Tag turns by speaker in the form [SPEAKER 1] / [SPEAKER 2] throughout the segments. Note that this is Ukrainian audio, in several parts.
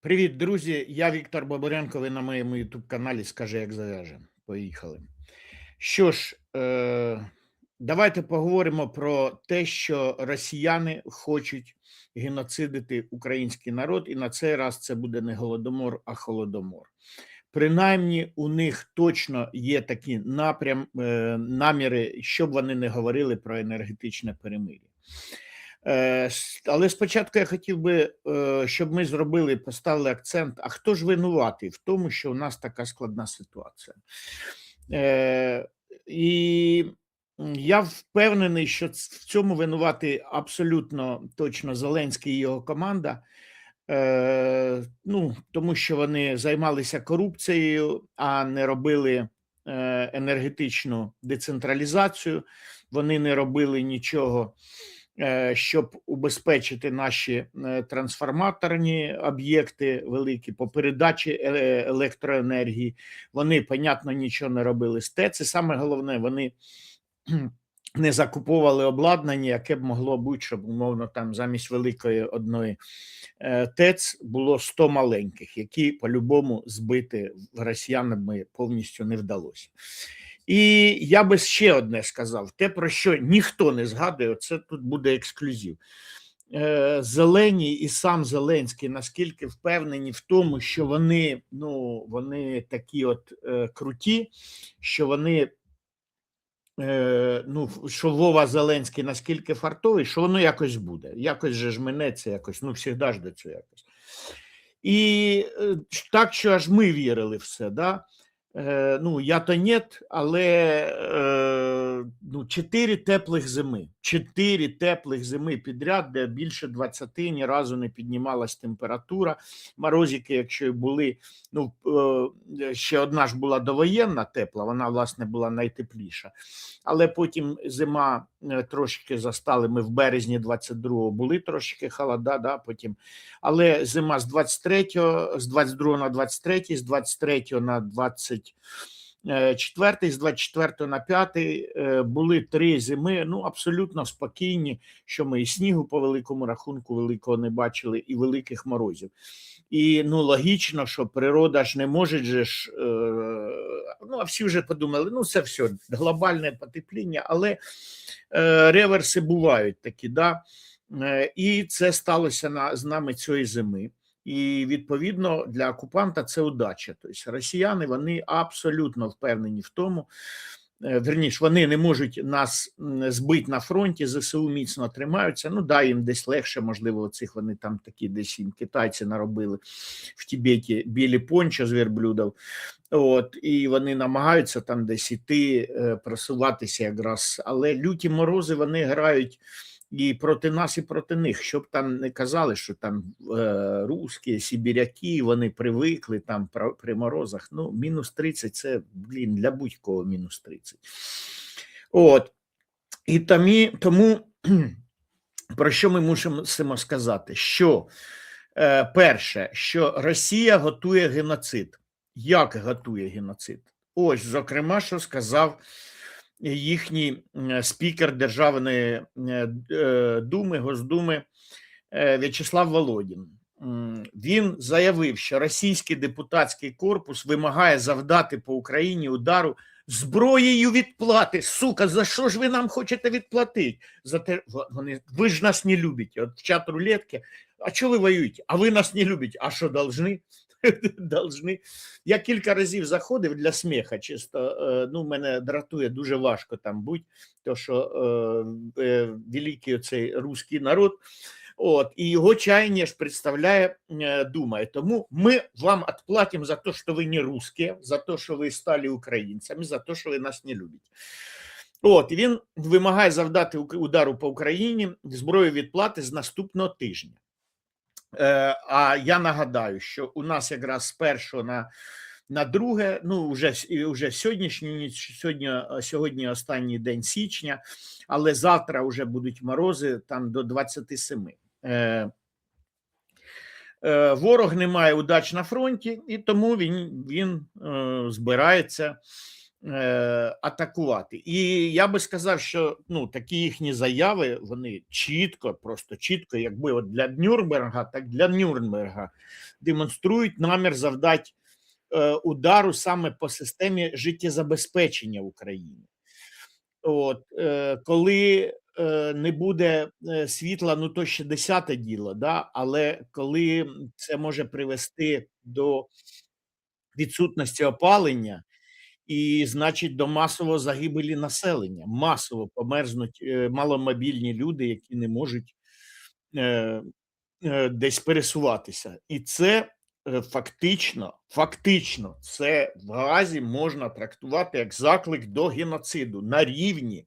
[SPEAKER 1] Привіт, друзі! Я Віктор Бабаренко. Ви на моєму youtube каналі Скажи, як зав'яже. Поїхали. Що ж, е, давайте поговоримо про те, що росіяни хочуть геноцидити український народ, і на цей раз це буде не голодомор, а холодомор. Принаймні, у них точно є такі напрям, е, наміри, щоб вони не говорили про енергетичне перемир'я. Е, Але спочатку я хотів би, е, щоб ми зробили, поставили акцент, а хто ж винуватий в тому, що у нас така складна ситуація. Е, І я впевнений, що в цьому винуватий абсолютно точно Зеленський і його команда. Ну, тому що вони займалися корупцією, а не робили енергетичну децентралізацію. Вони не робили нічого щоб убезпечити наші е, трансформаторні об'єкти великі по передачі е- електроенергії. Вони, понятно, нічого не робили з ТЕЦ. І саме головне, вони не закуповували обладнання, яке б могло бути, щоб умовно там замість великої одної е, ТЕЦ було 100 маленьких, які по-любому збити росіянами повністю не вдалося. І я би ще одне сказав: те, про що ніхто не згадує, це тут буде ексклюзив. Е, Зелені і сам Зеленський наскільки впевнені в тому, що вони, ну, вони такі от е, круті, що вони. Е, ну, що Вова Зеленський наскільки фартовий, що воно якось буде. Якось же ж минеться, якось, ну, завжди ж до цього якось. І е, так, що аж ми вірили в це. Да? Е, ну, я то нет, але е, ну, 4 теплих зими. 4 теплих зими підряд, де більше 20 ні разу не піднімалась температура. Морозики, якщо і були, ну е, ще одна ж була довоєнна тепла, вона, власне, була найтепліша. Але потім зима трошки застали. Ми в березні 22-го були трошки холода, да, потім. Але зима з 23, з 22 на 23, з 23 на 24, з 24 на 5 е, були три зими, ну абсолютно спокійні, що ми і снігу по великому рахунку великого не бачили, і великих морозів. І ну логічно, що природа ж не може же ж. Е, ну, а всі вже подумали, ну це все глобальне потепління, але е, реверси бувають такі, да. Е, І це сталося на, з нами цієї зими. І відповідно для окупанта це удача. Тобто росіяни вони абсолютно впевнені в тому. Е, Верніше, вони не можуть нас збити на фронті, ЗСУ міцно тримаються. Ну да, їм десь легше, можливо, оцих вони там такі десь їм китайці наробили в Тібеті білі пончо з верблюдов. От, і вони намагаються там десь іти, е, просуватися якраз. Але люті морози вони грають і проти нас, і проти них. Щоб там не казали, що там е, русські, сибіряки, вони привикли там при морозах. Ну, мінус 30 це, блін, для будь-кого мінус 30. От. І тамі, тому про що ми мусимо сказати? Що е, перше, що Росія готує геноцид. Як готує геноцид? Ось, зокрема, що сказав їхній спікер Державної е, е, думи, Госдуми е, В'ячеслав Володін. Він заявив, що російський депутатський корпус вимагає завдати по Україні удару зброєю відплати. Сука, за що ж ви нам хочете відплатити? За те, вони, ви ж нас не любите. От в чат рулетки. А чого ви воюєте? А ви нас не любите. А що должны? должны. Я кілька разів заходив для сміха, чисто е, ну, мене дратує дуже важко там бути, то що е, е, великий оцей русський народ. От, і його чаяння ж представляє е, Дума. І Тому ми вам відплатимо за те, що ви не русські, за те, що ви стали українцями, за те, що ви нас не любите. От, і він вимагає завдати удару по Україні зброю відплати з наступного тижня. Е, а я нагадаю, що у нас якраз з першого на, на друге, ну вже, вже сьогоднішню ніч, сьогодні, сьогодні останній день січня, але завтра вже будуть морози там до 27. Е, е, ворог не має удач на фронті, і тому він, він е, збирається атакувати. І я би сказав, що ну, такі їхні заяви вони чітко, просто чітко, якби от для Нюрнберга, так для Нюрнберга демонструють намір завдати е, удару саме по системі життєзабезпечення України. От, е, коли е, не буде е, світла, ну то ще десяте діло, да? але коли це може привести до відсутності опалення, і, значить, до масового загибелі населення, масово померзнуть е, маломобільні люди, які не можуть е, е, десь пересуватися. І це фактично, фактично, це в Газі можна трактувати як заклик до геноциду на рівні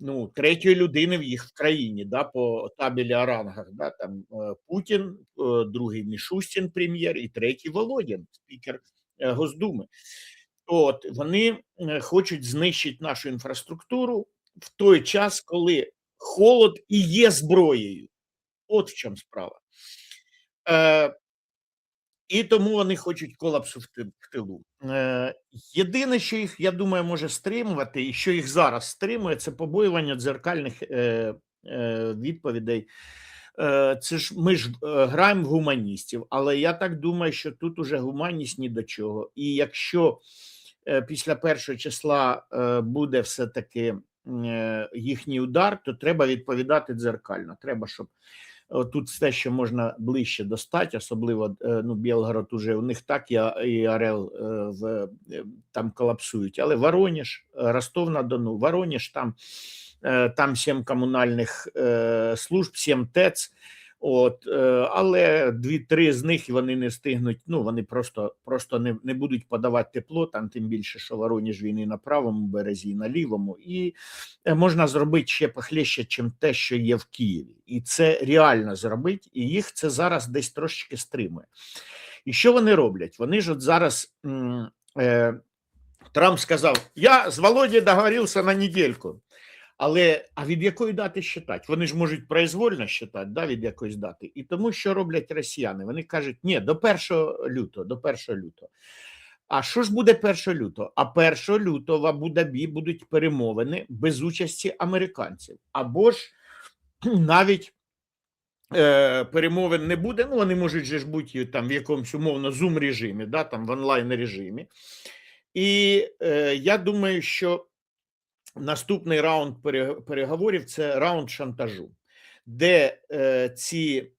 [SPEAKER 1] ну, третьої людини в їх в країні, да, по табелі рангах. Да, там Путін, другий Мішустін, прем'єр, і третій Володін, спікер Госдуми. От вони е, хочуть знищити нашу інфраструктуру в той час, коли холод і є зброєю. От в чому справа. Е, і тому вони хочуть колапсу в тилу. Е, єдине, що їх, я думаю, може стримувати, і що їх зараз стримує, це побоювання дзеркальних е, е, відповідей. Е, це ж ми ж е, граємо в гуманістів, але я так думаю, що тут уже гуманність ні до чого. І якщо після першого числа е, буде все-таки е, їхній удар, то треба відповідати дзеркально. Треба, щоб Тут все, що можна ближче достати, особливо е, ну, Білгород уже у них так і, і Орел е, в, е, там колапсують. Але Воронеж, е, Ростов на Дону, Воронеж там, е, там сім комунальних е, служб, сім ТЕЦ. От, е, але дві-три з них вони не встигнуть. Ну вони просто, просто не, не будуть подавати тепло, там тим більше, що Воронеж він і на правому березі, і на лівому. І е, можна зробити ще похлеще, чим те, що є в Києві, і це реально зробити, і їх це зараз десь трошечки стримує. І що вони роблять? Вони ж от зараз е, Трамп сказав: Я з Володією договорився на недельку. Але а від якої дати считати? Вони ж можуть произвольно считати, да, від якоїсь дати. І тому, що роблять росіяни? Вони кажуть, ні, до 1 лютого, до 1 лютого. А що ж буде 1 лютого? А 1 лютого в Абу-Дабі будуть перемовини без участі американців. Або ж навіть е, перемовин не буде. Ну, вони можуть же ж бути там в якомусь умовно зум режимі, да, там в онлайн режимі. І е, я думаю, що наступний раунд переговорів це раунд шантажу, де е, ці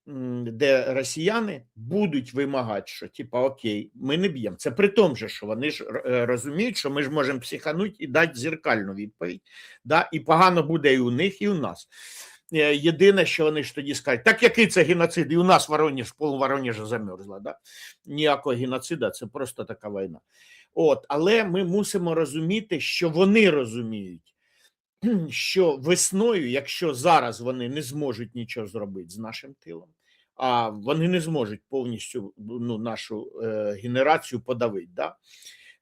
[SPEAKER 1] де росіяни будуть вимагати, що типа окей, ми не б'ємо. Це при тому, що вони ж е, розуміють, що ми ж можемо психануть і дати зеркальну відповідь. Да? І погано буде і у них, і у нас. Е, Єдине, що вони ж тоді скажуть, так який це геноцид? І у нас Воронеж, пол Воронежа замерзла. Да? Ніякого геноцида, це просто така війна. От, але ми мусимо розуміти, що вони розуміють, що весною, якщо зараз вони не зможуть нічого зробити з нашим тилом, а вони не зможуть повністю ну, нашу е, генерацію подавити. Да?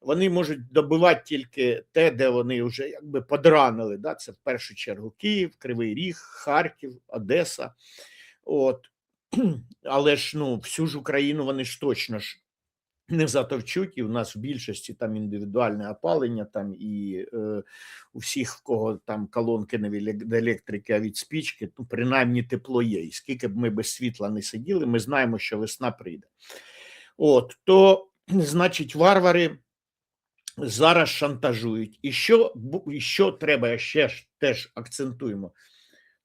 [SPEAKER 1] Вони можуть добивати тільки те, де вони вже якби подранили. Да? Це в першу чергу Київ, Кривий Ріг, Харків, Одеса. От. Але ж ну, всю ж Україну вони ж точно ж не затовчуть, і в нас в більшості там індивідуальне опалення, там і е, у всіх, в кого там колонки не від електрики, а від спічки, ну, принаймні тепло є. І скільки б ми без світла не сиділи, ми знаємо, що весна прийде. От, то, значить, варвари зараз шантажують. І що, і що треба, ще ж теж акцентуємо,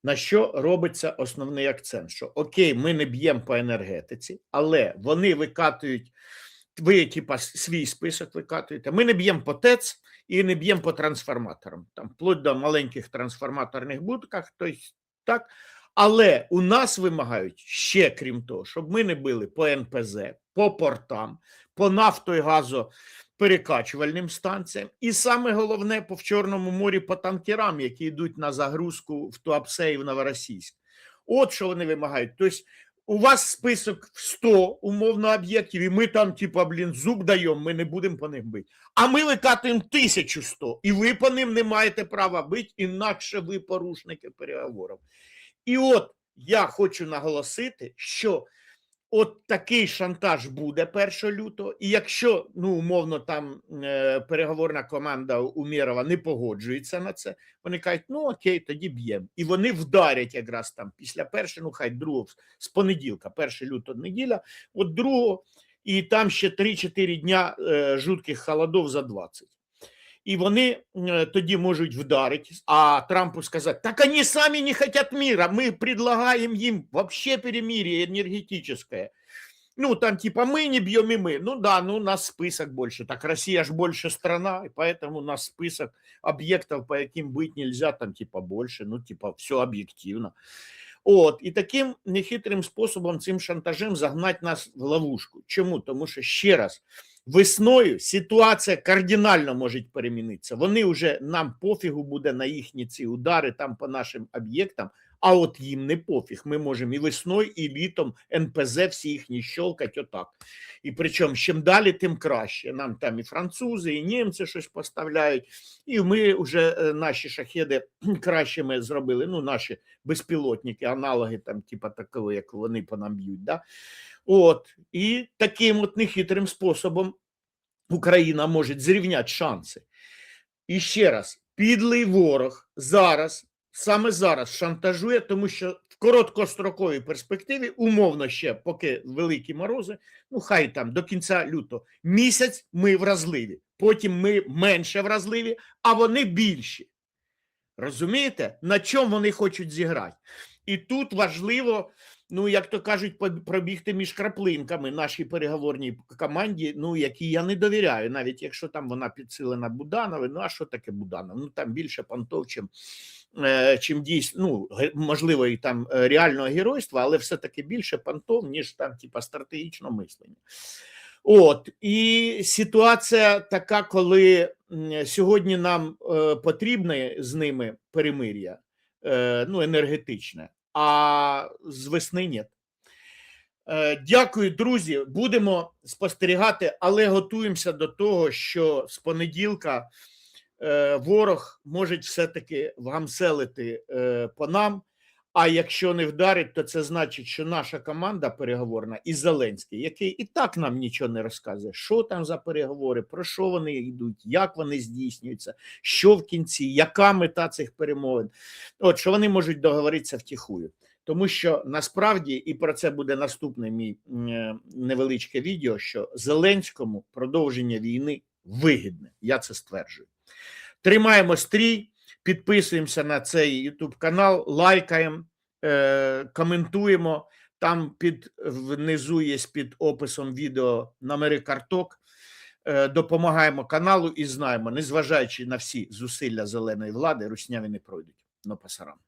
[SPEAKER 1] на що робиться основний акцент? Що окей, ми не б'ємо по енергетиці, але вони викатують, ви, типа, свій список викатуєте. Ми не б'ємо по ТЕЦ і не б'ємо по трансформаторам, там, вплоть до маленьких трансформаторних будках, тобто так. Але у нас вимагають ще крім того, щоб ми не били по НПЗ, по портам, по нафто і газоперекачувальним станціям, і саме головне по в Чорному морі по танкерам, які йдуть на загрузку в Туапсе і в Новоросійськ. От що вони вимагають. Тобто, у вас список в 100 умовно об'єктів, і ми там, типа, блін, зуб даємо, ми не будемо по них бити. А ми викатуємо 1100, і ви по ним не маєте права бити, інакше ви порушники переговорів. І от я хочу наголосити, що от такий шантаж буде 1 лютого, і якщо ну умовно там е, переговорна команда Умєрова не погоджується на це, вони кажуть, ну окей, тоді б'ємо. І вони вдарять якраз там після першого, ну хай другого з понеділка, 1 лютого неділя, от другого, і там ще 3-4 дня е, жутких холодов за 20. І вони е, тоді можуть вдарити, а Трампу сказати, так вони самі не хочуть мира, ми предлагаємо їм вообще перемирие енергетичне. Ну, там типа мы не бьем и мы. Ну да, ну у нас список больше. Так Россия ж больше страна, и поэтому у нас список объектов, по яким быть нельзя, там типа больше. Ну, типа, все об'єктивно. От, і таким нехитрим способом, цим шантажем загнать нас в ловушку. Чому? Тому що ще раз, весною ситуація кардинально може перемінитися. Вони вже нам пофігу буде на їхні ці удари там по нашим об'єктам, а от їм не пофіг. Ми можемо і весною, і літом НПЗ всі їхні щелкать отак. І причому чим далі, тим краще. Нам там і французи, і німці щось поставляють, і ми вже е, наші шахеди кращими зробили. Ну, наші безпілотники, аналоги там, типа такого, як вони по нам б'ють. Да? От, і таким от нехитрим способом Україна може зрівняти шанси. І ще раз, підлий ворог зараз, саме зараз шантажує, тому що в короткостроковій перспективі, умовно ще, поки великі морози, ну хай там до кінця лютого, місяць ми вразливі, потім ми менше вразливі, а вони більші. Розумієте, на чому вони хочуть зіграти? І тут важливо, ну як то кажуть, пробігти між краплинками нашій переговорній команді, ну якій я не довіряю, навіть якщо там вона підсилена Будановою. Ну а що таке Буданов? Ну там більше понтов, чим, е, чим дійсно, ну можливо, і там е, реального геройства, але все-таки більше понтов, ніж там, типа, стратегічного мислення. От і ситуація така, коли сьогодні нам е, потрібне з ними перемир'я, ну, енергетичне, а з весни ні. Е, Дякую, друзі. Будемо спостерігати, але готуємося до того, що з понеділка е, ворог може все-таки вгамселити е, по нам. А якщо не вдарить, то це значить, що наша команда переговорна і Зеленський, який і так нам нічого не розказує, що там за переговори, про що вони йдуть, як вони здійснюються, що в кінці, яка мета цих перемовин. От що вони можуть договоритися втіхую. Тому що насправді, і про це буде наступне мій е, невеличке відео, що Зеленському продовження війни вигідне. Я це стверджую. Тримаємо стрій, підписуємося на цей YouTube канал, лайкаємо, е, коментуємо. Там під внизу є під описом відео номери карток. Е, допомагаємо каналу і знаємо, незважаючи на всі зусилля зеленої влади, русняві не пройдуть. на пасарам.